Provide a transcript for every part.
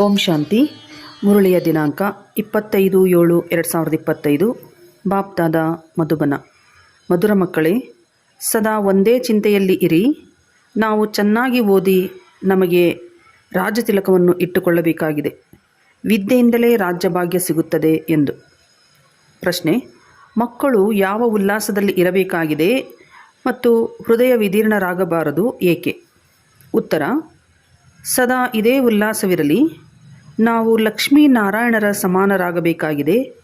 ಓಂ ಶಾಂತಿ. ಮುರಳಿಯ ದಿನಾಂಕ ಇಪ್ಪತ್ತೈದು ಏಳು ಎರಡು ಸಾವಿರದ ಇಪ್ಪತ್ತೈದು. ಬಾಪ್ದಾದ ಮಧುಬನ. ಮಧುರ ಮಕ್ಕಳೇ, ಸದಾ ಒಂದೇ ಚಿಂತೆಯಲ್ಲಿ ಇರಿ. ನಾವು ಚೆನ್ನಾಗಿ ಓದಿ ನಮಗೆ ರಾಜತಿಲಕವನ್ನು ಇಟ್ಟುಕೊಳ್ಳಬೇಕಾಗಿದೆ. ವಿದ್ಯೆಯಿಂದಲೇ ರಾಜ್ಯಭಾಗ್ಯ ಸಿಗುತ್ತದೆ ಎಂದು. ಪ್ರಶ್ನೆ, ಮಕ್ಕಳು ಯಾವ ಉಲ್ಲಾಸದಲ್ಲಿ ಇರಬೇಕಾಗಿದೆ ಮತ್ತು ಹೃದಯ ವಿದೀರ್ಣರಾಗಬಾರದು ಏಕೆ? ಉತ್ತರ, ಸದಾ ಇದೇ ಉಲ್ಲಾಸವಿರಲಿ. ನಾವು ಲಕ್ಷ್ಮೀನಾರಾಯಣರ ಸಮಾನರಾಗಬೇಕಾಗಿದೆ.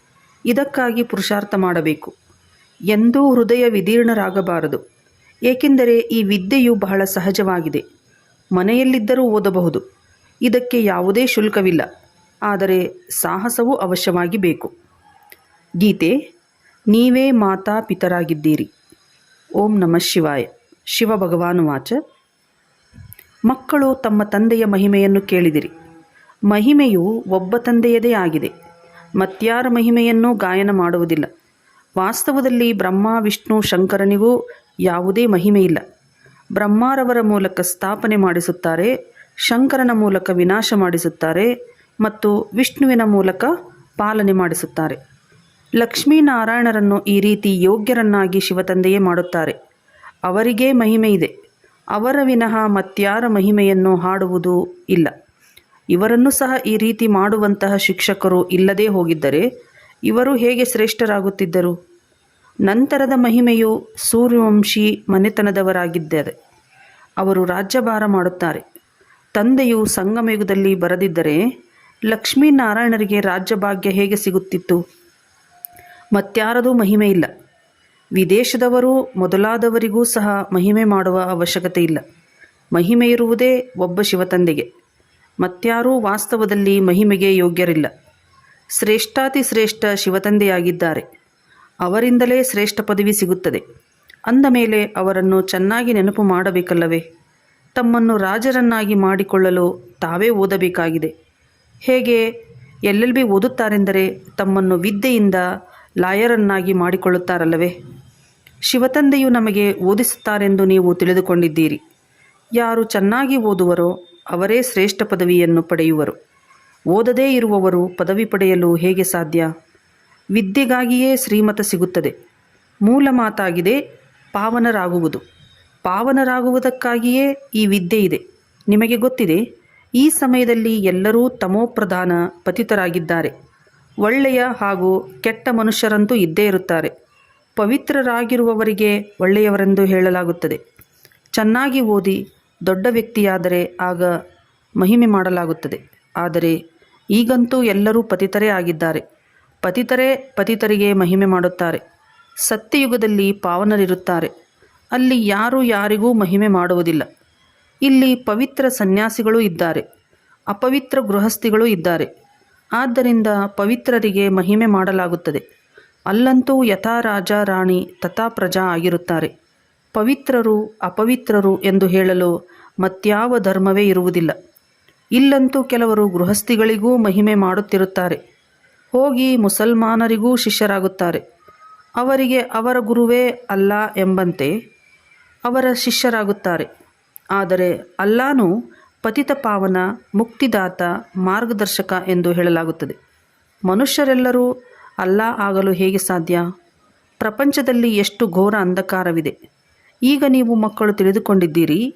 ಇದಕ್ಕಾಗಿ ಪುರುಷಾರ್ಥ ಮಾಡಬೇಕು. ಎಂದೂ ಹೃದಯ ವಿದೀರ್ಣರಾಗಬಾರದು. ಏಕೆಂದರೆ ಈ ವಿದ್ಯೆಯು ಬಹಳ ಸಹಜವಾಗಿದೆ. ಮನೆಯಲ್ಲಿದ್ದರೂ ಓದಬಹುದು. ಇದಕ್ಕೆ ಯಾವುದೇ ಶುಲ್ಕವಿಲ್ಲ. ಆದರೆ ಸಾಹಸವು ಅವಶ್ಯವಾಗಿ ಬೇಕು. ಗೀತೆ, ನೀವೇ ಮಾತಾ ಪಿತರಾಗಿದ್ದೀರಿ. ಓಂ ನಮಃ ಶಿವಾಯ. ಶಿವ ಭಗವಾನುವಾಚ ಮಕ್ಕಳು ತಮ್ಮ ತಂದೆಯ ಮಹಿಮೆಯನ್ನು ಕೇಳಿದಿರಿ. ಮಹಿಮೆಯು ಒಬ್ಬ ತಂದೆಯದೇ ಆಗಿದೆ. ಮತ್ಯಾರ ಮಹಿಮೆಯನ್ನು ಗಾಯನ ಮಾಡುವುದಿಲ್ಲ. ವಾಸ್ತವದಲ್ಲಿ ಬ್ರಹ್ಮ, ವಿಷ್ಣು, ಶಂಕರನಿಗೂ ಯಾವುದೇ ಮಹಿಮೆಯಿಲ್ಲ ಬ್ರಹ್ಮಾರವರ ಮೂಲಕ ಸ್ಥಾಪನೆ ಮಾಡಿಸುತ್ತಾರೆ, ಶಂಕರನ ಮೂಲಕ ವಿನಾಶ ಮಾಡಿಸುತ್ತಾರೆ ಮತ್ತು ವಿಷ್ಣುವಿನ ಮೂಲಕ ಪಾಲನೆ ಮಾಡಿಸುತ್ತಾರೆ. ಲಕ್ಷ್ಮೀನಾರಾಯಣರನ್ನು ಈ ರೀತಿ ಯೋಗ್ಯರನ್ನಾಗಿ ಶಿವತಂದೆಯೇ ಮಾಡುತ್ತಾರೆ. ಅವರಿಗೇ ಮಹಿಮೆ ಇದೆ. ಅವರ ವಿನಃ ಮತ್ಯಾರ ಮಹಿಮೆಯನ್ನು ಹಾಡುವುದು ಇಲ್ಲ. ಇವರನ್ನು ಸಹ ಈ ರೀತಿ ಮಾಡುವಂತಹ ಶಿಕ್ಷಕರು ಇಲ್ಲದೇ ಹೋಗಿದ್ದರೆ ಇವರು ಹೇಗೆ ಶ್ರೇಷ್ಠರಾಗುತ್ತಿದ್ದರು? ನಂತರದ ಮಹಿಮೆಯು ಸೂರ್ಯವಂಶಿ ಮನೆತನದವರಾಗಿದ್ದಾರೆ ಅವರು ರಾಜ್ಯಭಾರ ಮಾಡುತ್ತಾರೆ. ತಂದೆಯು ಸಂಗಮಯುಗದಲ್ಲಿ ಬರದಿದ್ದರೆ ಲಕ್ಷ್ಮೀನಾರಾಯಣರಿಗೆ ರಾಜ್ಯಭಾಗ್ಯ ಹೇಗೆ ಸಿಗುತ್ತಿತ್ತು? ಮತ್ಯಾರದೂ ಮಹಿಮೆ ಇಲ್ಲ. ವಿದೇಶದವರು ಮೊದಲಾದವರಿಗೂ ಸಹ ಮಹಿಮೆ ಮಾಡುವ ಅವಶ್ಯಕತೆ ಇಲ್ಲ. ಮಹಿಮೆ ಇರುವುದೇ ಒಬ್ಬ ಶಿವತಂದೆಗೆ. ಮತ್ಯಾರೂ ವಾಸ್ತವದಲ್ಲಿ ಮಹಿಮೆಗೆ ಯೋಗ್ಯರಿಲ್ಲ. ಶ್ರೇಷ್ಠಾತಿ ಶ್ರೇಷ್ಠ ಶಿವತಂದೆಯಾಗಿದ್ದಾರೆ. ಅವರಿಂದಲೇ ಶ್ರೇಷ್ಠ ಪದವಿ ಸಿಗುತ್ತದೆ. ಅಂದ ಮೇಲೆ ಅವರನ್ನು ಚೆನ್ನಾಗಿ ನೆನಪು ಮಾಡಬೇಕಲ್ಲವೇ? ತಮ್ಮನ್ನು ರಾಜರನ್ನಾಗಿ ಮಾಡಿಕೊಳ್ಳಲು ತಾವೇ ಓದಬೇಕಾಗಿದೆ. ಹೇಗೆ? ಎಲ್ ಎಲ್ ಬಿ ಓದುತ್ತಾರೆಂದರೆ ತಮ್ಮನ್ನು ವಿದ್ಯೆಯಿಂದ ಲಾಯರನ್ನಾಗಿ ಮಾಡಿಕೊಳ್ಳುತ್ತಾರಲ್ಲವೇ? ಶಿವತಂದೆಯು ನಮಗೆ ಓದಿಸುತ್ತಾರೆಂದು ನೀವು ತಿಳಿದುಕೊಂಡಿದ್ದೀರಿ. ಯಾರು ಚೆನ್ನಾಗಿ ಓದುವರೋ ಅವರೇ ಶ್ರೇಷ್ಠ ಪದವಿಯನ್ನು ಪಡೆಯುವರು. ಓದದೇ ಇರುವವರು ಪದವಿ ಪಡೆಯಲು ಹೇಗೆ ಸಾಧ್ಯ? ವಿದ್ಯೆಗಾಗಿಯೇ ಶ್ರೀಮತ ಸಿಗುತ್ತದೆ. ಮೂಲ ಮಾತಾಗಿದೆ ಪಾವನರಾಗುವುದು. ಪಾವನರಾಗುವುದಕ್ಕಾಗಿಯೇ ಈ ವಿದ್ಯೆ ಇದೆ. ನಿಮಗೆ ಗೊತ್ತಿದೆ, ಈ ಸಮಯದಲ್ಲಿ ಎಲ್ಲರೂ ತಮೋಪ್ರಧಾನ ಪತಿತರಾಗಿದ್ದಾರೆ. ಒಳ್ಳೆಯ ಹಾಗೂ ಕೆಟ್ಟ ಮನುಷ್ಯರಂತೂ ಇದ್ದೇ ಇರುತ್ತಾರೆ. ಪವಿತ್ರರಾಗಿರುವವರಿಗೆ ಒಳ್ಳೆಯವರೆಂದು ಹೇಳಲಾಗುತ್ತದೆ. ಚೆನ್ನಾಗಿ ಓದಿ ದೊಡ್ಡ ವ್ಯಕ್ತಿಯಾದರೆ ಆಗ ಮಹಿಮೆ ಮಾಡಲಾಗುತ್ತದೆ. ಆದರೆ ಈಗಂತೂ ಎಲ್ಲರೂ ಪತಿತರೇ ಆಗಿದ್ದಾರೆ. ಪತಿತರೇ ಪತಿತರಿಗೆ ಮಹಿಮೆ ಮಾಡುತ್ತಾರೆ. ಸತ್ಯಯುಗದಲ್ಲಿ ಪಾವನರಿರುತ್ತಾರೆ. ಅಲ್ಲಿ ಯಾರೂ ಯಾರಿಗೂ ಮಹಿಮೆ ಮಾಡುವುದಿಲ್ಲ. ಇಲ್ಲಿ ಪವಿತ್ರ ಸನ್ಯಾಸಿಗಳು ಇದ್ದಾರೆ. ಅಪವಿತ್ರ ಗೃಹಸ್ಥಿಗಳು ಇದ್ದಾರೆ. ಆದ್ದರಿಂದ ಪವಿತ್ರರಿಗೆ ಮಹಿಮೆ ಮಾಡಲಾಗುತ್ತದೆ. ಅಲ್ಲಂತೂ ಯಥಾ ರಾಜ ರಾಣಿ ತಥಾ ಪ್ರಜಾ ಆಗಿರುತ್ತಾರೆ. ಪವಿತ್ರರು ಅಪವಿತ್ರರು ಎಂದು ಹೇಳಲು ಮತ್ಯಾವ ಧರ್ಮವೇ ಇರುವುದಿಲ್ಲ. ಇಲ್ಲಂತೂ ಕೆಲವರು ಗೃಹಸ್ಥಿಗಳಿಗೂ ಮಹಿಮೆ ಮಾಡುತ್ತಿರುತ್ತಾರೆ. ಹೋಗಿ ಮುಸಲ್ಮಾನರಿಗೂ ಶಿಷ್ಯರಾಗುತ್ತಾರೆ. ಅವರಿಗೆ ಅವರ ಗುರುವೇ ಅಲ್ಲ ಎಂಬಂತೆ ಅವರ ಶಿಷ್ಯರಾಗುತ್ತಾರೆ. ಆದರೆ ಅಲ್ಲಾನು ಪತಿತ ಪಾವನ, ಮುಕ್ತಿದಾತ, ಮಾರ್ಗದರ್ಶಕ ಎಂದು ಹೇಳಲಾಗುತ್ತದೆ. ಮನುಷ್ಯರೆಲ್ಲರೂ ಅಲ್ಲಾ ಆಗಲು ಹೇಗೆ ಸಾಧ್ಯ? ಪ್ರಪಂಚದಲ್ಲಿ ಎಷ್ಟು ಘೋರ ಅಂಧಕಾರವಿದೆ. ಈಗ ನೀವು ಮಕ್ಕಳು ತಿಳಿದುಕೊಂಡಿದ್ದೀರಿ.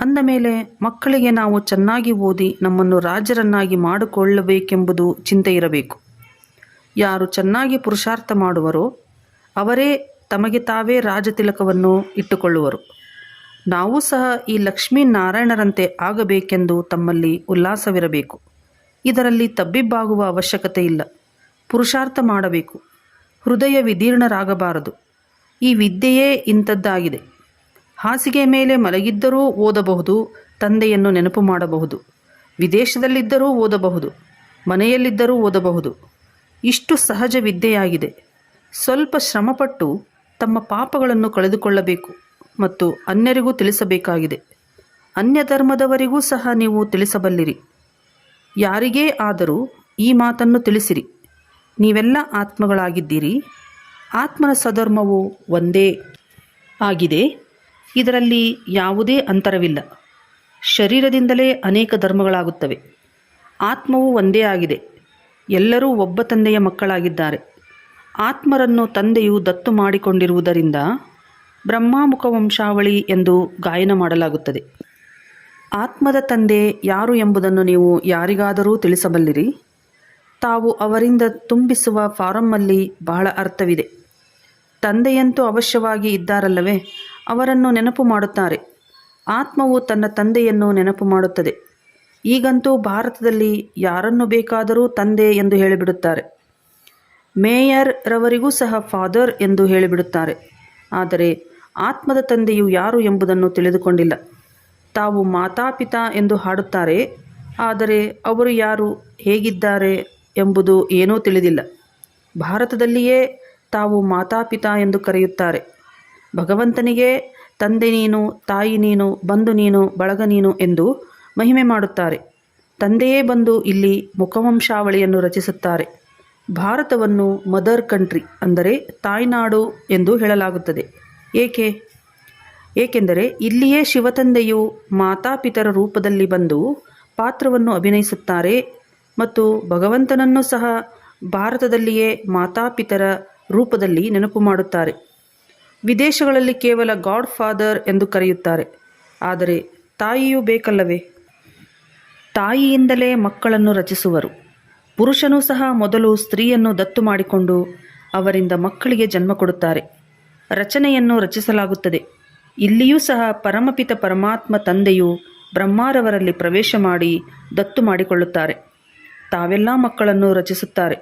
ಅಂದ ಮೇಲೆ ಮಕ್ಕಳಿಗೆ ನಾವು ಚೆನ್ನಾಗಿ ಓದಿ ನಮ್ಮನ್ನು ರಾಜರನ್ನಾಗಿ ಮಾಡಿಕೊಳ್ಳಬೇಕೆಂಬುದು ಚಿಂತೆ ಇರಬೇಕು. ಯಾರು ಚೆನ್ನಾಗಿ ಪುರುಷಾರ್ಥ ಮಾಡುವರೋ ಅವರೇ ತಮಗೆ ತಾವೇ ರಾಜತಿಲಕವನ್ನು ಇಟ್ಟುಕೊಳ್ಳುವರು. ನಾವು ಸಹ ಈ ಲಕ್ಷ್ಮೀನಾರಾಯಣರಂತೆ ಆಗಬೇಕೆಂದು ತಮ್ಮಲ್ಲಿ ಉಲ್ಲಾಸವಿರಬೇಕು. ಇದರಲ್ಲಿ ತಬ್ಬಿಬ್ಬಾಗುವ ಅವಶ್ಯಕತೆ ಇಲ್ಲ. ಪುರುಷಾರ್ಥ ಮಾಡಬೇಕು. ಹೃದಯ ವಿದೀರ್ಣರಾಗಬಾರದು. ಈ ವಿದ್ಯೆಯೇ ಇಂಥದ್ದಾಗಿದೆ. ಹಾಸಿಗೆ ಮೇಲೆ ಮಲಗಿದ್ದರೂ ಓದಬಹುದು, ತಂದೆಯನ್ನು ನೆನಪು ಮಾಡಬಹುದು. ವಿದೇಶದಲ್ಲಿದ್ದರೂ ಓದಬಹುದು, ಮನೆಯಲ್ಲಿದ್ದರೂ ಓದಬಹುದು. ಇಷ್ಟು ಸಹಜ ವಿದ್ಯೆಯಾಗಿದೆ. ಸ್ವಲ್ಪ ಶ್ರಮಪಟ್ಟು ತಮ್ಮ ಪಾಪಗಳನ್ನು ಕಳೆದುಕೊಳ್ಳಬೇಕು ಮತ್ತು ಅನ್ಯರಿಗೂ ತಿಳಿಸಬೇಕಾಗಿದೆ. ಅನ್ಯ ಧರ್ಮದವರಿಗೂ ಸಹ ನೀವು ತಿಳಿಸಬಲ್ಲಿರಿ. ಯಾರಿಗೇ ಆದರೂ ಈ ಮಾತನ್ನು ತಿಳಿಸಿರಿ. ನೀವೆಲ್ಲ ಆತ್ಮಗಳಾಗಿದ್ದೀರಿ. ಆತ್ಮನ ಸಧರ್ಮವು ಒಂದೇ ಆಗಿದೆ. ಇದರಲ್ಲಿ ಯಾವುದೇ ಅಂತರವಿಲ್ಲ. ಶರೀರದಿಂದಲೇ ಅನೇಕ ಧರ್ಮಗಳಾಗುತ್ತವೆ. ಆತ್ಮವು ಒಂದೇ ಆಗಿದೆ. ಎಲ್ಲರೂ ಒಬ್ಬ ತಂದೆಯ ಮಕ್ಕಳಾಗಿದ್ದಾರೆ. ಆತ್ಮರನ್ನು ತಂದೆಯು ದತ್ತು ಮಾಡಿಕೊಂಡಿರುವುದರಿಂದ ಬ್ರಹ್ಮಾಮುಖ ವಂಶಾವಳಿ ಎಂದು ಗಾಯನ ಮಾಡಲಾಗುತ್ತದೆ. ಆತ್ಮದ ತಂದೆ ಯಾರು ಎಂಬುದನ್ನು ನೀವು ಯಾರಿಗಾದರೂ ತಿಳಿಸಬಲ್ಲಿರಿ. ತಾವು ಅವರಿಂದ ತುಂಬಿಸುವ ಫಾರಮ್ಮಲ್ಲಿ ಬಹಳ ಅರ್ಥವಿದೆ. ತಂದೆಯಂತೂ ಅವಶ್ಯವಾಗಿ ಇದ್ದಾರಲ್ಲವೇ? ಅವರನ್ನು ನೆನಪು ಮಾಡುತ್ತಾರೆ. ಆತ್ಮವು ತನ್ನ ತಂದೆಯನ್ನು ನೆನಪು ಮಾಡುತ್ತದೆ. ಈಗಂತೂ ಭಾರತದಲ್ಲಿ ಯಾರನ್ನು ಬೇಕಾದರೂ ತಂದೆ ಎಂದು ಹೇಳಿಬಿಡುತ್ತಾರೆ. ಮೇಯರ್ ರವರಿಗೂ ಸಹ ಫಾದರ್ ಎಂದು ಹೇಳಿಬಿಡುತ್ತಾರೆ. ಆದರೆ ಆತ್ಮದ ತಂದೆಯು ಯಾರು ಎಂಬುದನ್ನು ತಿಳಿದುಕೊಂಡಿಲ್ಲ. ತಾವು ಮಾತಾಪಿತ ಎಂದು ಹಾಡುತ್ತಾರೆ. ಆದರೆ ಅವರು ಯಾರು, ಹೇಗಿದ್ದಾರೆ ಎಂಬುದು ಏನೂ ತಿಳಿದಿಲ್ಲ. ಭಾರತದಲ್ಲಿಯೇ ತಾವು ಮಾತಾಪಿತ ಎಂದು ಕರೆಯುತ್ತಾರೆ. ಭಗವಂತನಿಗೆ, ತಂದೆ ನೀನು, ತಾಯಿ ನೀನು ಬಂದು ನೀನು, ಬಳಗ ನೀನು ಎಂದು ಮಹಿಮೆ ಮಾಡುತ್ತಾರೆ. ತಂದೆಯೇ ಬಂದು ಇಲ್ಲಿ ಮುಖವಂಶಾವಳಿಯನ್ನು ರಚಿಸುತ್ತಾರೆ. ಭಾರತವನ್ನು ಮದರ್ ಕಂಟ್ರಿ ಅಂದರೆ ತಾಯ್ನಾಡು ಎಂದು ಹೇಳಲಾಗುತ್ತದೆ. ಏಕೆ? ಏಕೆಂದರೆ ಇಲ್ಲಿಯೇ ಶಿವತಂದೆಯು ಮಾತಾಪಿತರ ರೂಪದಲ್ಲಿ ಬಂದು ಪಾತ್ರವನ್ನು ಅಭಿನಯಿಸುತ್ತಾರೆ ಮತ್ತು ಭಗವಂತನನ್ನು ಸಹ ಭಾರತದಲ್ಲಿಯೇ ಮಾತಾಪಿತರ ರೂಪದಲ್ಲಿ ನೆನಪು ಮಾಡುತ್ತಾರೆ. ವಿದೇಶಗಳಲ್ಲಿ ಕೇವಲ ಗಾಡ್ ಫಾದರ್ ಎಂದು ಕರೆಯುತ್ತಾರೆ. ಆದರೆ ತಾಯಿಯೂ ಬೇಕಲ್ಲವೇ? ತಾಯಿಯಿಂದಲೇ ಮಕ್ಕಳನ್ನು ರಚಿಸುವರು. ಪುರುಷನೂ ಸಹ ಮೊದಲು ಸ್ತ್ರೀಯನ್ನು ದತ್ತು ಮಾಡಿಕೊಂಡು ಅವರಿಂದ ಮಕ್ಕಳಿಗೆ ಜನ್ಮ ಕೊಡುತ್ತಾರೆ. ರಚನೆಯನ್ನು ರಚಿಸಲಾಗುತ್ತದೆ. ಇಲ್ಲಿಯೂ ಸಹ ಪರಮಪಿತ ಪರಮಾತ್ಮ ತಂದೆಯು ಬ್ರಹ್ಮಾರವರಲ್ಲಿ ಪ್ರವೇಶ ಮಾಡಿ ದತ್ತು ಮಾಡಿಕೊಳ್ಳುತ್ತಾರೆ. ತಾವೆಲ್ಲ ಮಕ್ಕಳನ್ನು ರಚಿಸುತ್ತಾರೆ.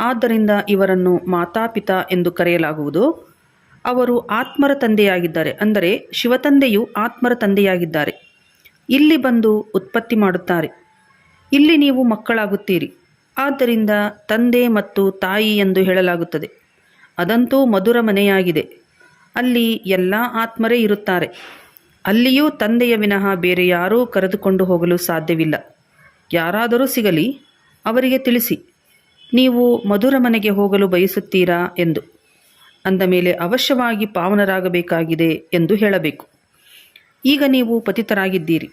ಆದ್ದರಿಂದ ಇವರನ್ನು ಮಾತಾಪಿತ ಎಂದು ಕರೆಯಲಾಗುವುದು. ಅವರು ಆತ್ಮರ ತಂದೆಯಾಗಿದ್ದಾರೆ. ಅಂದರೆ ಶಿವತಂದೆಯು ಆತ್ಮರ ತಂದೆಯಾಗಿದ್ದಾರೆ. ಇಲ್ಲಿ ಬಂದು ಉತ್ಪತ್ತಿ ಮಾಡುತ್ತಾರೆ. ಇಲ್ಲಿ ನೀವು ಮಕ್ಕಳಾಗುತ್ತೀರಿ. ಆದ್ದರಿಂದ ತಂದೆ ಮತ್ತು ತಾಯಿ ಎಂದು ಹೇಳಲಾಗುತ್ತದೆ. ಅದಂತೂ ಮಧುರ ಮನೆಯಾಗಿದೆ. ಅಲ್ಲಿ ಎಲ್ಲ ಆತ್ಮರೇ ಇರುತ್ತಾರೆ. ಅಲ್ಲಿಯೂ ತಂದೆಯ ವಿನಃ ಬೇರೆ ಯಾರೂ ಕರೆದುಕೊಂಡು ಹೋಗಲು ಸಾಧ್ಯವಿಲ್ಲ. ಯಾರಾದರೂ ಸಿಗಲಿ, ಅವರಿಗೆ ತಿಳಿಸಿ, ನೀವು ಮಧುರ ಮನೆಗೆ ಹೋಗಲು ಬಯಸುತ್ತೀರಾ ಎಂದು. ಅಂದ ಮೇಲೆ ಅವಶ್ಯವಾಗಿ ಪಾವನರಾಗಬೇಕಾಗಿದೆ ಎಂದು ಹೇಳಬೇಕು. ಈಗ ನೀವು ಪತಿತರಾಗಿದ್ದೀರಿ.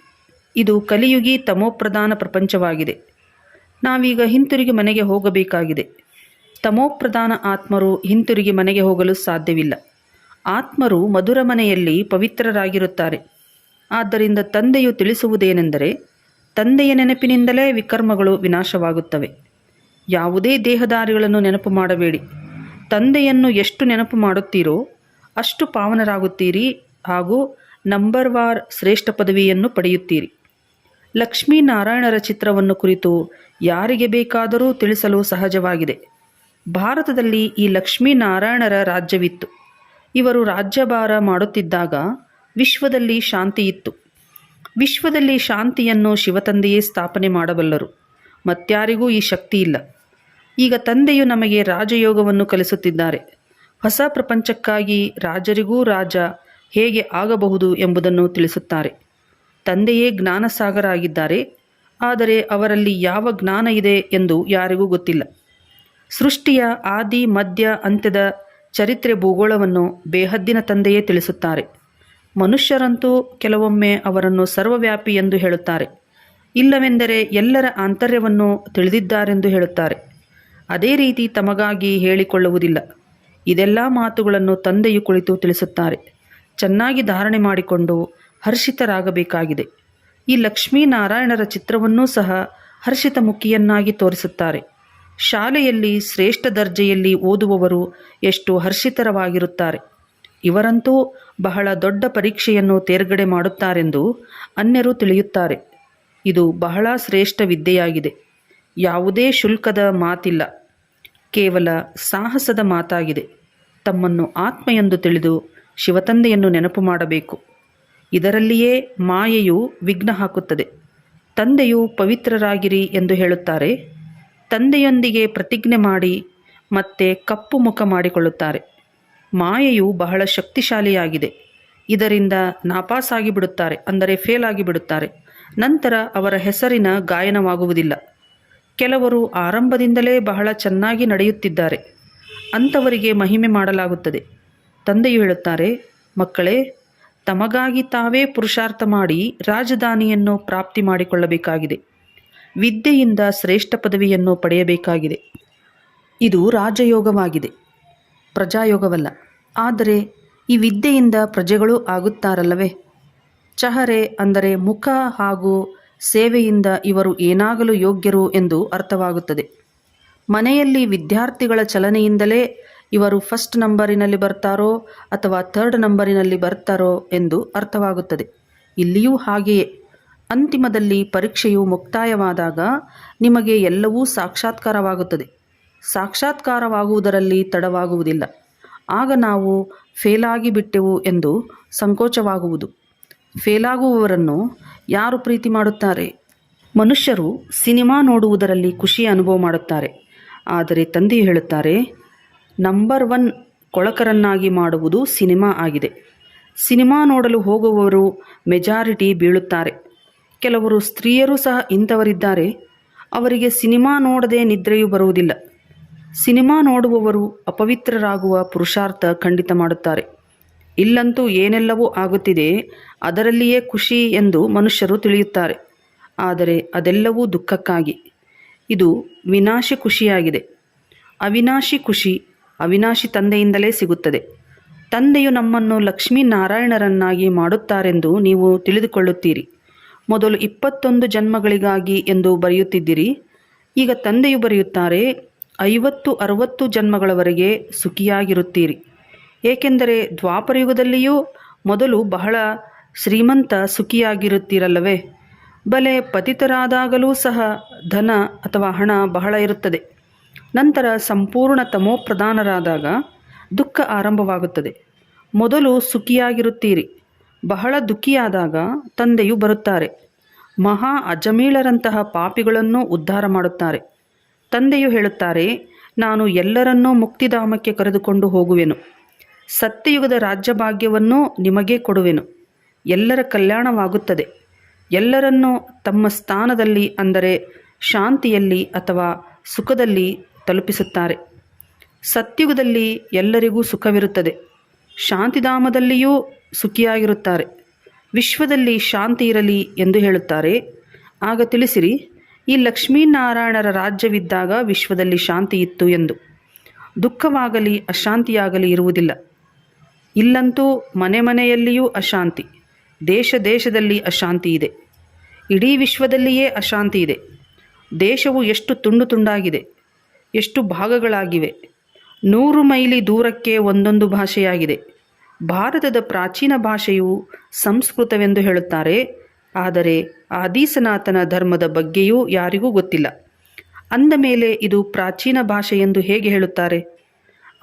ಇದು ಕಲಿಯುಗಿ ತಮೋಪ್ರಧಾನ ಪ್ರಪಂಚವಾಗಿದೆ. ನಾವೀಗ ಹಿಂತಿರುಗಿ ಮನೆಗೆ ಹೋಗಬೇಕಾಗಿದೆ. ತಮೋಪ್ರಧಾನ ಆತ್ಮರು ಹಿಂತಿರುಗಿ ಮನೆಗೆ ಹೋಗಲು ಸಾಧ್ಯವಿಲ್ಲ. ಆತ್ಮರು ಮಧುರ ಮನೆಯಲ್ಲಿ ಪವಿತ್ರರಾಗಿರುತ್ತಾರೆ. ಆದ್ದರಿಂದ ತಂದೆಯು ತಿಳಿಸುವುದೇನೆಂದರೆ, ತಂದೆಯ ನೆನಪಿನಿಂದಲೇ ವಿಕರ್ಮಗಳು ವಿನಾಶವಾಗುತ್ತವೆ. ಯಾವುದೇ ದೇಹದಾರಿಗಳನ್ನು ನೆನಪು ಮಾಡಬೇಡಿ. ತಂದೆಯನ್ನು ಎಷ್ಟು ನೆನಪು ಮಾಡುತ್ತೀರೋ ಅಷ್ಟು ಪಾವನರಾಗುತ್ತೀರಿ ಹಾಗೂ ನಂಬರ್ ವಾರ್ ಶ್ರೇಷ್ಠ ಪದವಿಯನ್ನು ಪಡೆಯುತ್ತೀರಿ. ಲಕ್ಷ್ಮೀನಾರಾಯಣರ ಚಿತ್ರವನ್ನು ಕುರಿತು ಯಾರಿಗೆ ಬೇಕಾದರೂ ತಿಳಿಸಲು ಸಹಜವಾಗಿದೆ. ಭಾರತದಲ್ಲಿ ಈ ಲಕ್ಷ್ಮೀನಾರಾಯಣರ ರಾಜ್ಯವಿತ್ತು. ಇವರು ರಾಜ್ಯಭಾರ ಮಾಡುತ್ತಿದ್ದಾಗ ವಿಶ್ವದಲ್ಲಿ ಶಾಂತಿ ಇತ್ತು. ವಿಶ್ವದಲ್ಲಿ ಶಾಂತಿಯನ್ನು ಶಿವತಂದೆಯೇ ಸ್ಥಾಪನೆ ಮಾಡಬಲ್ಲರು. ಮತ್ಯಾರಿಗೂ ಈ ಶಕ್ತಿ ಇಲ್ಲ ಈಗ ತಂದೆಯು ನಮಗೆ ರಾಜಯೋಗವನ್ನು ಕಲಿಸುತ್ತಿದ್ದಾರೆ. ಹೊಸ ಪ್ರಪಂಚಕ್ಕಾಗಿ ರಾಜರಿಗೂ ರಾಜ ಹೇಗೆ ಆಗಬಹುದು ಎಂಬುದನ್ನು ತಿಳಿಸುತ್ತಾರೆ. ತಂದೆಯೇ ಜ್ಞಾನಸಾಗರ ಆಗಿದ್ದಾರೆ ಆದರೆ ಅವರಲ್ಲಿ ಯಾವ ಜ್ಞಾನ ಇದೆ ಎಂದು ಯಾರಿಗೂ ಗೊತ್ತಿಲ್ಲ. ಸೃಷ್ಟಿಯ ಆದಿ, ಮಧ್ಯ, ಅಂತ್ಯದ ಚರಿತ್ರೆ ಭೂಗೋಳವನ್ನು ಬೇಹದ್ದಿನ ತಂದೆಯೇ ತಿಳಿಸುತ್ತಾರೆ. ಮನುಷ್ಯರಂತೂ ಕೆಲವೊಮ್ಮೆ ಅವರನ್ನು ಸರ್ವವ್ಯಾಪಿ ಎಂದು ಹೇಳುತ್ತಾರೆ. ಇಲ್ಲವೆಂದರೆ ಎಲ್ಲರ ಆಂತರ್ಯವನ್ನು ತಿಳಿದಿದ್ದಾರೆಂದು ಹೇಳುತ್ತಾರೆ. ಅದೇ ರೀತಿ ತಮಗಾಗಿ ಹೇಳಿಕೊಳ್ಳುವುದಿಲ್ಲ. ಇದೆಲ್ಲ ಮಾತುಗಳನ್ನು ತಂದೆಯು ಕುಳಿತು ತಿಳಿಸುತ್ತಾರೆ. ಚೆನ್ನಾಗಿ ಧಾರಣೆ ಮಾಡಿಕೊಂಡು ಹರ್ಷಿತರಾಗಬೇಕಾಗಿದೆ. ಈ ಲಕ್ಷ್ಮೀನಾರಾಯಣರ ಚಿತ್ರವನ್ನೂ ಸಹ ಹರ್ಷಿತ ಮುಖಿಯನ್ನಾಗಿ ತೋರಿಸುತ್ತಾರೆ. ಶಾಲೆಯಲ್ಲಿ ಶ್ರೇಷ್ಠ ದರ್ಜೆಯಲ್ಲಿ ಓದುವವರು ಎಷ್ಟು ಹರ್ಷಿತರವಾಗಿರುತ್ತಾರೆ. ಇವರಂತೂ ಬಹಳ ದೊಡ್ಡ ಪರೀಕ್ಷೆಯನ್ನು ತೇರ್ಗಡೆ ಮಾಡುತ್ತಾರೆಂದು ಅನ್ಯರು ತಿಳಿಯುತ್ತಾರೆ. ಇದು ಬಹಳ ಶ್ರೇಷ್ಠ ವಿದ್ಯೆಯಾಗಿದೆ. ಯಾವುದೇ ಶುಲ್ಕದ ಮಾತಿಲ್ಲ. ಕೇವಲ ಸಾಹಸದ ಮಾತಾಗಿದೆ. ತಮ್ಮನ್ನು ಆತ್ಮ ಎಂದು ತಿಳಿದು ಶಿವತಂದೆಯನ್ನು ನೆನಪು ಮಾಡಬೇಕು. ಇದರಲ್ಲಿಯೇ ಮಾಯೆಯು ವಿಘ್ನ ಹಾಕುತ್ತದೆ. ತಂದೆಯು ಪವಿತ್ರರಾಗಿರಿ ಎಂದು ಹೇಳುತ್ತಾರೆ. ತಂದೆಯೊಂದಿಗೆ ಪ್ರತಿಜ್ಞೆ ಮಾಡಿ ಮತ್ತೆ ಕಪ್ಪು ಮುಖ ಮಾಡಿಕೊಳ್ಳುತ್ತಾರೆ. ಮಾಯೆಯು ಬಹಳ ಶಕ್ತಿಶಾಲಿಯಾಗಿದೆ. ಇದರಿಂದ ನಾಪಾಸಾಗಿ ಬಿಡುತ್ತಾರೆ ಅಂದರೆ ಫೇಲ್ ಆಗಿ ಬಿಡುತ್ತಾರೆ ನಂತರ ಅವರ ಹೆಸರಿನ ಗಾಯನವಾಗುವುದಿಲ್ಲ. ಕೆಲವರು ಆರಂಭದಿಂದಲೇ ಬಹಳ ಚೆನ್ನಾಗಿ ನಡೆಯುತ್ತಿದ್ದಾರೆ. ಅಂಥವರಿಗೆ ಮಹಿಮೆ ಮಾಡಲಾಗುತ್ತದೆ. ತಂದೆಯು ಹೇಳುತ್ತಾರೆ, ಮಕ್ಕಳೇ, ತಮಗಾಗಿ ತಾವೇ ಪುರುಷಾರ್ಥ ಮಾಡಿ ರಾಜಧಾನಿಯನ್ನು ಪ್ರಾಪ್ತಿ ಮಾಡಿಕೊಳ್ಳಬೇಕಾಗಿದೆ. ವಿದ್ಯೆಯಿಂದ ಶ್ರೇಷ್ಠ ಪದವಿಯನ್ನು ಪಡೆಯಬೇಕಾಗಿದೆ. ಇದು ರಾಜಯೋಗವಾಗಿದೆ. ಪ್ರಜಾಯೋಗವಲ್ಲ. ಆದರೆ ಈ ವಿದ್ಯೆಯಿಂದ ಪ್ರಜೆಗಳು ಆಗುತ್ತಾರಲ್ಲವೇ? ಚಹರೆ ಅಂದರೆ ಮುಖ ಹಾಗೂ ಸೇವೆಯಿಂದ ಇವರು ಏನಾಗಲು ಯೋಗ್ಯರು ಎಂದು ಅರ್ಥವಾಗುತ್ತದೆ. ಮನೆಯಲ್ಲಿ ವಿದ್ಯಾರ್ಥಿಗಳ ಚಲನೆಯಿಂದಲೇ ಇವರು ಫಸ್ಟ್ ನಂಬರಿನಲ್ಲಿ ಬರ್ತಾರೋ ಅಥವಾ ಥರ್ಡ್ ನಂಬರಿನಲ್ಲಿ ಬರ್ತಾರೋ ಎಂದು ಅರ್ಥವಾಗುತ್ತದೆ. ಇಲ್ಲಿಯೂ ಹಾಗೆಯೇ. ಅಂತಿಮದಲ್ಲಿ ಪರೀಕ್ಷೆಯು ಮುಕ್ತಾಯವಾದಾಗ ನಿಮಗೆ ಎಲ್ಲವೂ ಸಾಕ್ಷಾತ್ಕಾರವಾಗುತ್ತದೆ. ಸಾಕ್ಷಾತ್ಕಾರವಾಗುವುದರಲ್ಲಿ ತಡವಾಗುವುದಿಲ್ಲ. ಆಗ ನಾವು ಫೇಲಾಗಿ ಬಿಟ್ಟೆವು ಎಂದು ಸಂಕೋಚವಾಗುವುದು. ಫೇಲಾಗುವವರನ್ನು ಯಾರು ಪ್ರೀತಿ ಮಾಡುತ್ತಾರೆ? ಮನುಷ್ಯರು ಸಿನಿಮಾ ನೋಡುವುದರಲ್ಲಿ ಖುಷಿ ಅನುಭವ ಮಾಡುತ್ತಾರೆ. ಆದರೆ ತಂದೆ ಹೇಳುತ್ತಾರೆ, ನಂಬರ್ ಒನ್ ಕೊಳಕರನ್ನಾಗಿ ಮಾಡುವುದು ಸಿನಿಮಾ ಆಗಿದೆ. ಸಿನಿಮಾ ನೋಡಲು ಹೋಗುವವರು ಮೆಜಾರಿಟಿ ಬೀಳುತ್ತಾರೆ. ಕೆಲವರು ಸ್ತ್ರೀಯರು ಸಹ ಇಂಥವರಿದ್ದಾರೆ. ಅವರಿಗೆ ಸಿನಿಮಾ ನೋಡದೆ ನಿದ್ರೆಯೂ ಬರುವುದಿಲ್ಲ. ಸಿನಿಮಾ ನೋಡುವವರು ಅಪವಿತ್ರರಾಗುವ ಪುರುಷಾರ್ಥ ಖಂಡಿತ ಮಾಡುತ್ತಾರೆ. ಇಲ್ಲಂತೂ ಏನೆಲ್ಲವೂ ಆಗುತ್ತಿದೆ ಅದರಲ್ಲಿಯೇ ಖುಷಿ ಎಂದು ಮನುಷ್ಯರು ತಿಳಿಯುತ್ತಾರೆ. ಆದರೆ ಅದೆಲ್ಲವೂ ದುಃಖಕ್ಕಾಗಿ. ಇದು ವಿನಾಶಿ ಖುಷಿಯಾಗಿದೆ. ಅವಿನಾಶಿ ಖುಷಿ ಅವಿನಾಶಿ ತಂದೆಯಿಂದಲೇ ಸಿಗುತ್ತದೆ. ತಂದೆಯು ನಮ್ಮನ್ನು ಲಕ್ಷ್ಮೀನಾರಾಯಣರನ್ನಾಗಿ ಮಾಡುತ್ತಾರೆಂದು ನೀವು ತಿಳಿದುಕೊಳ್ಳುತ್ತೀರಿ. ಮೊದಲು ಇಪ್ಪತ್ತೊಂದು ಜನ್ಮಗಳಿಗಾಗಿ ಎಂದು ಬರೆಯುತ್ತಿದ್ದೀರಿ. ಈಗ ತಂದೆಯು ಬರೆಯುತ್ತಾರೆ, ಐವತ್ತು ಅರವತ್ತು ಜನ್ಮಗಳವರೆಗೆ ಸುಖಿಯಾಗಿರುತ್ತೀರಿ. ಏಕೆಂದರೆ ದ್ವಾಪರಯುಗದಲ್ಲಿಯೂ ಮೊದಲು ಬಹಳ ಶ್ರೀಮಂತ ಸುಖಿಯಾಗಿರುತ್ತೀರಲ್ಲವೇ? ಬಲೆ ಪತಿತರಾದಾಗಲೂ ಸಹ ಧನ ಅಥವಾ ಹಣ ಬಹಳ ಇರುತ್ತದೆ. ನಂತರ ಸಂಪೂರ್ಣ ತಮೋಪ್ರಧಾನರಾದಾಗ ದುಃಖ ಆರಂಭವಾಗುತ್ತದೆ. ಮೊದಲು ಸುಖಿಯಾಗಿರುತ್ತೀರಿ. ಬಹಳ ದುಃಖಿಯಾದಾಗ ತಂದೆಯು ಬರುತ್ತಾರೆ. ಮಹಾ ಅಜಮೀಳರಂತಹ ಪಾಪಿಗಳನ್ನು ಉದ್ಧಾರ ಮಾಡುತ್ತಾರೆ. ತಂದೆಯು ಹೇಳುತ್ತಾರೆ, ನಾನು ಎಲ್ಲರನ್ನೂ ಮುಕ್ತಿಧಾಮಕ್ಕೆ ಕರೆದುಕೊಂಡು ಹೋಗುವೆನು. ಸತ್ಯಯುಗದ ರಾಜ್ಯಭಾಗ್ಯವನ್ನು ನಿಮಗೇ ಕೊಡುವೆನು. ಎಲ್ಲರ ಕಲ್ಯಾಣವಾಗುತ್ತದೆ. ಎಲ್ಲರನ್ನೂ ತಮ್ಮ ಸ್ಥಾನದಲ್ಲಿ ಅಂದರೆ ಶಾಂತಿಯಲ್ಲಿ ಅಥವಾ ಸುಖದಲ್ಲಿ ತಲುಪಿಸುತ್ತಾರೆ. ಸತ್ಯುಗದಲ್ಲಿ ಎಲ್ಲರಿಗೂ ಸುಖವಿರುತ್ತದೆ. ಶಾಂತಿಧಾಮದಲ್ಲಿಯೂ ಸುಖಿಯಾಗಿರುತ್ತಾರೆ. ವಿಶ್ವದಲ್ಲಿ ಶಾಂತಿ ಇರಲಿ ಎಂದು ಹೇಳುತ್ತಾರೆ. ಆಗ ತಿಳಿಸಿರಿ, ಈ ಲಕ್ಷ್ಮೀನಾರಾಯಣರ ರಾಜ್ಯವಿದ್ದಾಗ ವಿಶ್ವದಲ್ಲಿ ಶಾಂತಿ ಇತ್ತು ಎಂದು. ದುಃಖವಾಗಲಿ, ಅಶಾಂತಿಯಾಗಲಿ ಇರುವುದಿಲ್ಲ. ಇಲ್ಲಂತೂ ಮನೆ ಮನೆಯಲ್ಲಿಯೂ ಅಶಾಂತಿ. ದೇಶ ದೇಶದಲ್ಲಿ ಅಶಾಂತಿ ಇದೆ. ಇಡೀ ವಿಶ್ವದಲ್ಲಿಯೇ ಅಶಾಂತಿ ಇದೆ. ದೇಶವು ಎಷ್ಟು ತುಂಡು ತುಂಡಾಗಿದೆ, ಎಷ್ಟು ಭಾಗಗಳಾಗಿವೆ. ನೂರು ಮೈಲಿ ದೂರಕ್ಕೆ ಒಂದೊಂದು ಭಾಷೆಯಾಗಿದೆ. ಭಾರತದ ಪ್ರಾಚೀನ ಭಾಷೆಯು ಸಂಸ್ಕೃತವೆಂದು ಹೇಳುತ್ತಾರೆ. ಆದರೆ ಆದಿಸನಾತನ ಧರ್ಮದ ಬಗ್ಗೆಯೂ ಯಾರಿಗೂ ಗೊತ್ತಿಲ್ಲ. ಅಂದ ಮೇಲೆ ಇದು ಪ್ರಾಚೀನ ಭಾಷೆ ಎಂದು ಹೇಗೆ ಹೇಳುತ್ತಾರೆ?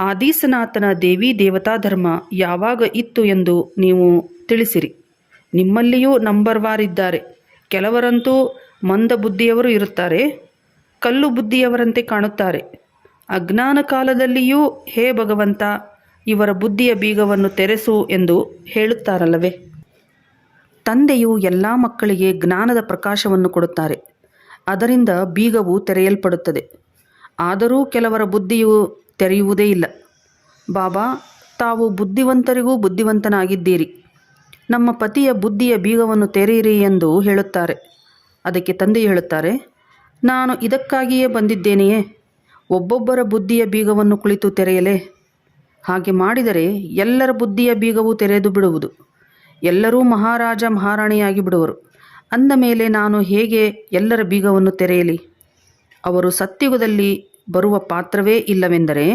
ಆದಿಸನಾತನ ದೇವಿ ದೇವತಾ ಧರ್ಮ ಯಾವಾಗ ಇತ್ತು ಎಂದು ನೀವು ತಿಳಿಸಿರಿ. ನಿಮ್ಮಲ್ಲಿಯೂ ನಂಬರ್ ವಾರ್ ಇದ್ದಾರೆ ಕೆಲವರಂತೂ ಮಂದ ಬುದ್ಧಿಯವರು ಇರುತ್ತಾರೆ, ಕಲ್ಲು ಬುದ್ಧಿಯವರಂತೆ ಕಾಣುತ್ತಾರೆ. ಅಜ್ಞಾನ ಕಾಲದಲ್ಲಿಯೂ, ಹೇ ಭಗವಂತ, ಇವರ ಬುದ್ಧಿಯ ಬೀಗವನ್ನು ತೆರೆಸು ಎಂದು ಹೇಳುತ್ತಾರಲ್ಲವೇ? ತಂದೆಯು ಎಲ್ಲ ಮಕ್ಕಳಿಗೆ ಜ್ಞಾನದ ಪ್ರಕಾಶವನ್ನು ಕೊಡುತ್ತಾರೆ. ಅದರಿಂದ ಬೀಗವು ತೆರೆಯಲ್ಪಡುತ್ತದೆ. ಆದರೂ ಕೆಲವರ ಬುದ್ಧಿಯು ತೆರೆಯುವುದೇ ಇಲ್ಲ. ಬಾಬಾ, ತಾವು ಬುದ್ಧಿವಂತರಿಗೂ ಬುದ್ಧಿವಂತನಾಗಿದ್ದೀರಿ. ನಮ್ಮ ಪತಿಯ ಬುದ್ಧಿಯ ಬೀಗವನ್ನು ತೆರೆಯಿರಿ ಎಂದು ಹೇಳುತ್ತಾರೆ. ಅದಕ್ಕೆ ತಂದೆ ಹೇಳುತ್ತಾರೆ, ನಾನು ಇದಕ್ಕಾಗಿಯೇ ಬಂದಿದ್ದೇನೆಯೇ? ಒಬ್ಬೊಬ್ಬರ ಬುದ್ಧಿಯ ಬೀಗವನ್ನು ಕುಳಿತು ತೆರೆಯಲೇ? ಹಾಗೆ ಮಾಡಿದರೆ ಎಲ್ಲರ ಬುದ್ಧಿಯ ಬೀಗವು ತೆರೆದು ಬಿಡುವುದು. ಎಲ್ಲರೂ ಮಹಾರಾಜ ಮಹಾರಾಣಿಯಾಗಿ ಬಿಡುವರು. ಅಂದ ಮೇಲೆ ನಾನು ಹೇಗೆ ಎಲ್ಲರ ಬೀಗವನ್ನು ತೆರೆಯಲಿ? ಅವರು ಸತ್ಯುಗದಲ್ಲಿ ಬರುವ ಪಾತ್ರವೇ ಇಲ್ಲವೆಂದರೆ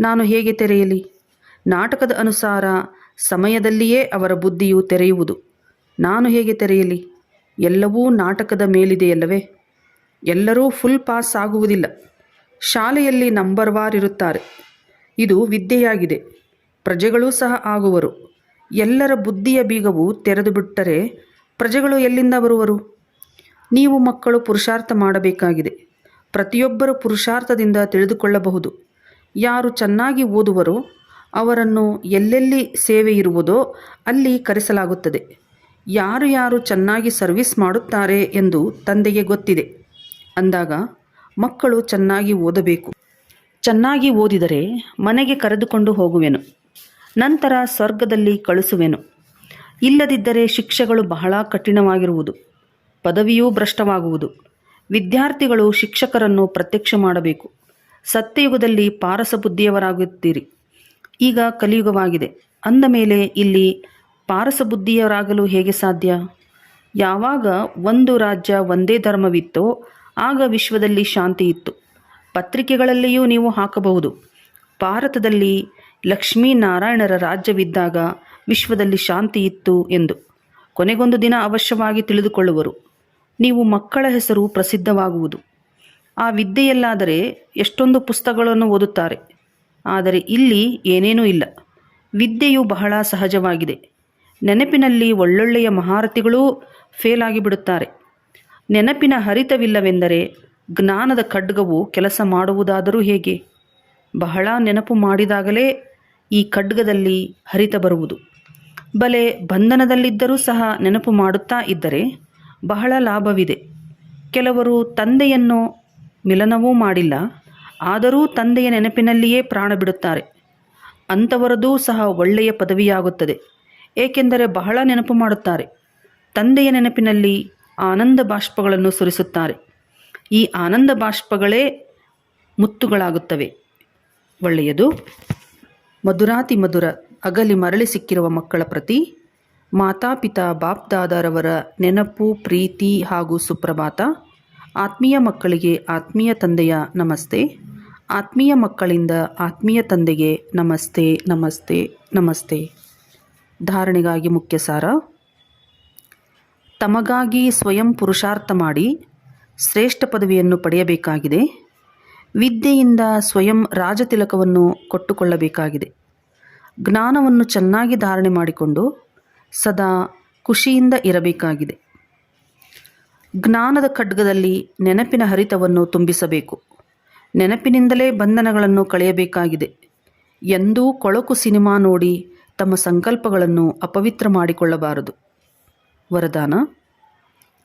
ನಾನು ಹೇಗೆ ತೆರೆಯಲಿ? ನಾಟಕದ ಅನುಸಾರ ಸಮಯದಲ್ಲಿಯೇ ಅವರ ಬುದ್ಧಿಯು ತೆರೆಯುವುದು. ನಾನು ಹೇಗೆ ತೆರೆಯಲಿ? ಎಲ್ಲವೂ ನಾಟಕದ ಮೇಲಿದೆಯಲ್ಲವೇ? ಎಲ್ಲರೂ ಫುಲ್ ಪಾಸ್ ಆಗುವುದಿಲ್ಲ. ಶಾಲೆಯಲ್ಲಿ ನಂಬರ್ ವಾರ್ ಇರುತ್ತಾರೆ. ಇದು ವಿದ್ಯೆಯಾಗಿದೆ. ಪ್ರಜೆಗಳೂ ಸಹ ಆಗುವರು. ಎಲ್ಲರ ಬುದ್ಧಿಯ ಬೀಗವು ತೆರೆದು ಬಿಟ್ಟರೆ ಪ್ರಜೆಗಳು ಎಲ್ಲಿಂದ ಬರುವರು? ನೀವು ಮಕ್ಕಳು ಪುರುಷಾರ್ಥ ಮಾಡಬೇಕಾಗಿದೆ. ಪ್ರತಿಯೊಬ್ಬರು ಪುರುಷಾರ್ಥದಿಂದ ತಿಳಿದುಕೊಳ್ಳಬಹುದು. ಯಾರು ಚೆನ್ನಾಗಿ ಓದುವರೋ ಅವರನ್ನು ಎಲ್ಲೆಲ್ಲಿ ಸೇವೆ ಇರುವುದೋ ಅಲ್ಲಿ ಕರೆಸಲಾಗುತ್ತದೆ. ಯಾರು ಯಾರು ಚೆನ್ನಾಗಿ ಸರ್ವಿಸ್ ಮಾಡುತ್ತಾರೆ ಎಂದು ತಂದೆಗೆ ಗೊತ್ತಿದೆ. ಅಂದಾಗ ಮಕ್ಕಳು ಚೆನ್ನಾಗಿ ಓದಬೇಕು. ಚೆನ್ನಾಗಿ ಓದಿದರೆ ಮನೆಗೆ ಕರೆದುಕೊಂಡು ಹೋಗುವೆನು. ನಂತರ ಸ್ವರ್ಗದಲ್ಲಿ ಕಳಿಸುವೆನು. ಇಲ್ಲದಿದ್ದರೆ ಶಿಕ್ಷೆಗಳು ಬಹಳ ಕಠಿಣವಾಗಿರುವುದು. ಪದವಿಯೂ ಭ್ರಷ್ಟವಾಗುವುದು. ವಿದ್ಯಾರ್ಥಿಗಳು ಶಿಕ್ಷಕರನ್ನು ಪ್ರತ್ಯಕ್ಷ ಮಾಡಬೇಕು. ಸತ್ಯಯುಗದಲ್ಲಿ ಪಾರಸ ಬುದ್ಧಿಯವರಾಗುತ್ತೀರಿ ಈಗ ಕಲಿಯುಗವಾಗಿದೆ. ಅಂದ ಮೇಲೆ ಇಲ್ಲಿ ಪಾರಸ ಬುದ್ಧಿಯವರಾಗಲು ಹೇಗೆ ಸಾಧ್ಯ? ಯಾವಾಗ ಒಂದು ರಾಜ್ಯ ಒಂದೇ ಧರ್ಮವಿತ್ತೋ ಆಗ ವಿಶ್ವದಲ್ಲಿ ಶಾಂತಿ ಇತ್ತು. ಪತ್ರಿಕೆಗಳಲ್ಲಿಯೂ ನೀವು ಹಾಕಬಹುದು. ಭಾರತದಲ್ಲಿ ಲಕ್ಷ್ಮೀನಾರಾಯಣರ ರಾಜ್ಯವಿದ್ದಾಗ ವಿಶ್ವದಲ್ಲಿ ಶಾಂತಿ ಇತ್ತು ಎಂದು. ಕೊನೆಗೊಂದು ದಿನ ಅವಶ್ಯವಾಗಿ ತಿಳಿದುಕೊಳ್ಳುವರು. ನೀವು ಮಕ್ಕಳ ಹೆಸರು ಪ್ರಸಿದ್ಧವಾಗುವುದು. ಆ ವಿದ್ಯೆಯಲ್ಲಾದರೆ ಎಷ್ಟೊಂದು ಪುಸ್ತಕಗಳನ್ನು ಓದುತ್ತಾರೆ. ಆದರೆ ಇಲ್ಲಿ ಏನೇನೂ ಇಲ್ಲ. ವಿದ್ಯೆಯು ಬಹಳ ಸಹಜವಾಗಿದೆ. ನೆನಪಿನಲ್ಲಿ ಒಳ್ಳೊಳ್ಳೆಯ ಮಹಾರಥಿಗಳೂ ಫೇಲ್ ಆಗಿಬಿಡುತ್ತಾರೆ. ನೆನಪಿನ ಹರಿತವಿಲ್ಲವೆಂದರೆ ಜ್ಞಾನದ ಖಡ್ಗವು ಕೆಲಸ ಮಾಡುವುದಾದರೂ ಹೇಗೆ? ಬಹಳ ನೆನಪು ಮಾಡಿದಾಗಲೇ ಈ ಖಡ್ಗದಲ್ಲಿ ಹರಿತ ಬರುವುದು. ಬಲೆ ಬಂಧನದಲ್ಲಿದ್ದರೂ ಸಹ ನೆನಪು ಮಾಡುತ್ತಾ ಇದ್ದರೆ ಬಹಳ ಲಾಭವಿದೆ. ಕೆಲವರು ತಂದೆಯನ್ನು ಮಿಲನವೂ ಮಾಡಿಲ್ಲ ಆದರೂ ತಂದೆಯ ನೆನಪಿನಲ್ಲಿಯೇ ಪ್ರಾಣ ಬಿಡುತ್ತಾರೆ. ಅಂಥವರದೂ ಸಹ ಒಳ್ಳೆಯ ಪದವಿಯಾಗುತ್ತದೆ. ಏಕೆಂದರೆ ಬಹಳ ನೆನಪು ಮಾಡುತ್ತಾರೆ. ತಂದೆಯ ನೆನಪಿನಲ್ಲಿ ಆನಂದ ಬಾಷ್ಪಗಳನ್ನು ಸುರಿಸುತ್ತಾರೆ. ಈ ಆನಂದ ಬಾಷ್ಪಗಳೇ ಮುತ್ತುಗಳಾಗುತ್ತವೆ. ಒಳ್ಳೆಯದು. ಮಧುರಾತಿ ಮಧುರ, ಅಗಲಿ ಮರಳಿ ಸಿಕ್ಕಿರುವ ಮಕ್ಕಳ ಪ್ರತಿ ಮಾತಾಪಿತಾ ಬಾಪ್ದಾದರವರ ನೆನಪು, ಪ್ರೀತಿ ಹಾಗೂ ಸುಪ್ರಭಾತ, ಆತ್ಮೀಯ ಮಕ್ಕಳಿಗೆ ಆತ್ಮೀಯ ತಂದೆಯ ನಮಸ್ತೆ. ಆತ್ಮೀಯ ಮಕ್ಕಳಿಂದ ಆತ್ಮೀಯ ತಂದೆಗೆ ನಮಸ್ತೆ ನಮಸ್ತೆ ನಮಸ್ತೆ. ಧಾರಣೆಗಾಗಿ ಮುಖ್ಯ ಸಾರ ತಮಗಾಗಿ ಸ್ವಯಂ ಪುರುಷಾರ್ಥ ಮಾಡಿ ಶ್ರೇಷ್ಠ ಪದವಿಯನ್ನು ಪಡೆಯಬೇಕಾಗಿದೆ. ವಿದ್ಯೆಯಿಂದ ಸ್ವಯಂ ರಾಜತಿಲಕವನ್ನು ಕೊಟ್ಟುಕೊಳ್ಳಬೇಕಾಗಿದೆ. ಜ್ಞಾನವನ್ನು ಚೆನ್ನಾಗಿ ಧಾರಣೆ ಮಾಡಿಕೊಂಡು ಸದಾ ಖುಷಿಯಿಂದ ಇರಬೇಕಾಗಿದೆ. ಜ್ಞಾನದ ಖಡ್ಗದಲ್ಲಿ ನೆನಪಿನ ಹರಿತವನ್ನು ತುಂಬಿಸಬೇಕು. ನೆನಪಿನಿಂದಲೇ ಬಂಧನಗಳನ್ನು ಕಳೆಯಬೇಕಾಗಿದೆ. ಎಂದೂ ಕೊಳಕು ಸಿನಿಮಾ ನೋಡಿ ತಮ್ಮ ಸಂಕಲ್ಪಗಳನ್ನು ಅಪವಿತ್ರ ಮಾಡಿಕೊಳ್ಳಬಾರದು. ವರದಾನ,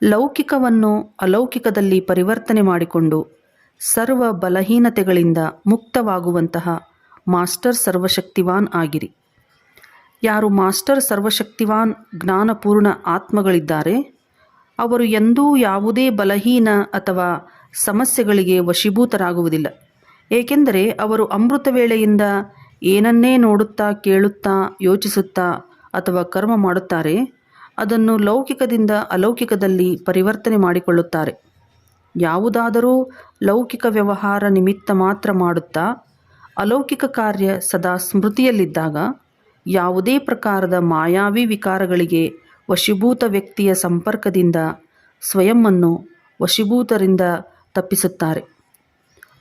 ಲೌಕಿಕವನ್ನು ಅಲೌಕಿಕದಲ್ಲಿ ಪರಿವರ್ತನೆ ಮಾಡಿಕೊಂಡು ಸರ್ವ ಬಲಹೀನತೆಗಳಿಂದ ಮುಕ್ತವಾಗುವಂತಹ ಮಾಸ್ಟರ್ ಸರ್ವಶಕ್ತಿವಾನ್ ಆಗಿರಿ. ಯಾರು ಮಾಸ್ಟರ್ ಸರ್ವಶಕ್ತಿವಾನ್ ಜ್ಞಾನಪೂರ್ಣ ಆತ್ಮಗಳಿದ್ದಾರೆ, ಅವರು ಎಂದೂ ಯಾವುದೇ ಬಲಹೀನ ಅಥವಾ ಸಮಸ್ಯೆಗಳಿಗೆ ವಶೀಭೂತರಾಗುವುದಿಲ್ಲ. ಏಕೆಂದರೆ ಅವರು ಅಮೃತ ವೇಳೆಯಿಂದ ಏನನ್ನೇ ನೋಡುತ್ತಾ, ಕೇಳುತ್ತಾ, ಯೋಚಿಸುತ್ತಾ ಅಥವಾ ಕರ್ಮ ಮಾಡುತ್ತಾರೆ, ಅದನ್ನು ಲೌಕಿಕದಿಂದ ಅಲೌಕಿಕದಲ್ಲಿ ಪರಿವರ್ತನೆ ಮಾಡಿಕೊಳ್ಳುತ್ತಾರೆ. ಯಾವುದಾದರೂ ಲೌಕಿಕ ವ್ಯವಹಾರ ನಿಮಿತ್ತ ಮಾತ್ರ ಮಾಡುತ್ತಾ, ಅಲೌಕಿಕ ಕಾರ್ಯ ಸದಾ ಸ್ಮೃತಿಯಲ್ಲಿದ್ದಾಗ ಯಾವುದೇ ಪ್ರಕಾರದ ಮಾಯಾವಿ ವಿಕಾರಗಳಿಗೆ ವಶೀಭೂತ ವ್ಯಕ್ತಿಯ ಸಂಪರ್ಕದಿಂದ ಸ್ವಯಂವನ್ನು ವಶೀಭೂತರಿಂದ ತಪ್ಪಿಸುತ್ತಾರೆ.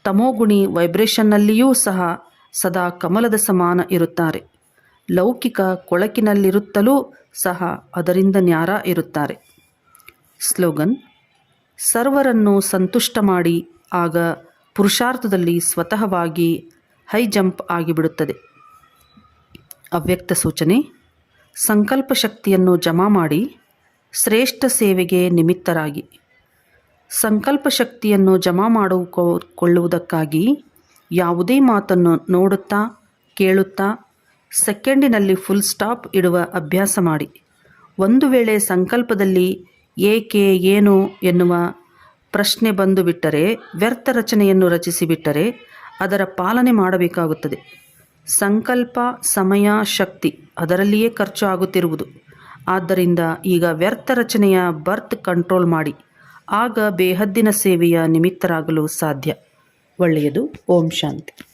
ತಮೋಗುಣಿ ವೈಬ್ರೇಷನ್ನಲ್ಲಿಯೂ ಸಹ ಸದಾ ಕಮಲದ ಸಮಾನ ಇರುತ್ತಾರೆ. ಲೌಕಿಕ ಕೊಳಕಿನಲ್ಲಿರುತ್ತಲೂ ಸಹ ಅದರಿಂದ ನ್ಯಾರ ಇರುತ್ತಾರೆ. ಸ್ಲೋಗನ್, ಸರ್ವರನ್ನು ಸಂತುಷ್ಟ ಮಾಡಿ, ಆಗ ಪುರುಷಾರ್ಥದಲ್ಲಿ ಸ್ವತಃವಾಗಿ ಹೈ ಜಂಪ್ ಆಗಿಬಿಡುತ್ತದೆ. ಅವ್ಯಕ್ತ ಸೂಚನೆ, ಸಂಕಲ್ಪ ಶಕ್ತಿಯನ್ನು ಜಮಾ ಮಾಡಿ, ಶ್ರೇಷ್ಠ ಸೇವೆಗೆ ನಿಮಿತ್ತರಾಗಿ. ಸಂಕಲ್ಪ ಶಕ್ತಿಯನ್ನು ಜಮಾ ಮಾಡಿಕೊಳ್ಳುವುದಕ್ಕಾಗಿ ಯಾವುದೇ ಮಾತನ್ನು ನೋಡುತ್ತಾ, ಕೇಳುತ್ತಾ, ಸೆಕೆಂಡಿನಲ್ಲಿ ಫುಲ್ ಸ್ಟಾಪ್ ಇಡುವ ಅಭ್ಯಾಸ ಮಾಡಿ. ಒಂದು ವೇಳೆ ಸಂಕಲ್ಪದಲ್ಲಿ ಏಕೆ, ಏನು ಎನ್ನುವ ಪ್ರಶ್ನೆ ಬಂದು ಬಿಟ್ಟರೆ ವ್ಯರ್ಥ ರಚನೆಯನ್ನು ರಚಿಸಿಬಿಟ್ಟರೆ ಅದರ ಪಾಲನೆ ಮಾಡಬೇಕಾಗುತ್ತದೆ. ಸಂಕಲ್ಪ, ಸಮಯ, ಶಕ್ತಿ ಅದರಲ್ಲಿಯೇ ಖರ್ಚು ಆಗುತ್ತಿರುವುದು. ಆದ್ದರಿಂದ ಈಗ ವ್ಯರ್ಥ ರಚನೆಯ ಬರ್ತ್ ಕಂಟ್ರೋಲ್ ಮಾಡಿ. ಆಗ ಬೇಹದ್ದಿನ ಸೇವೆಯ ನಿಮಿತ್ತರಾಗಲು ಸಾಧ್ಯ. ಒಳ್ಳೆಯದು. ಓಂ ಶಾಂತಿ.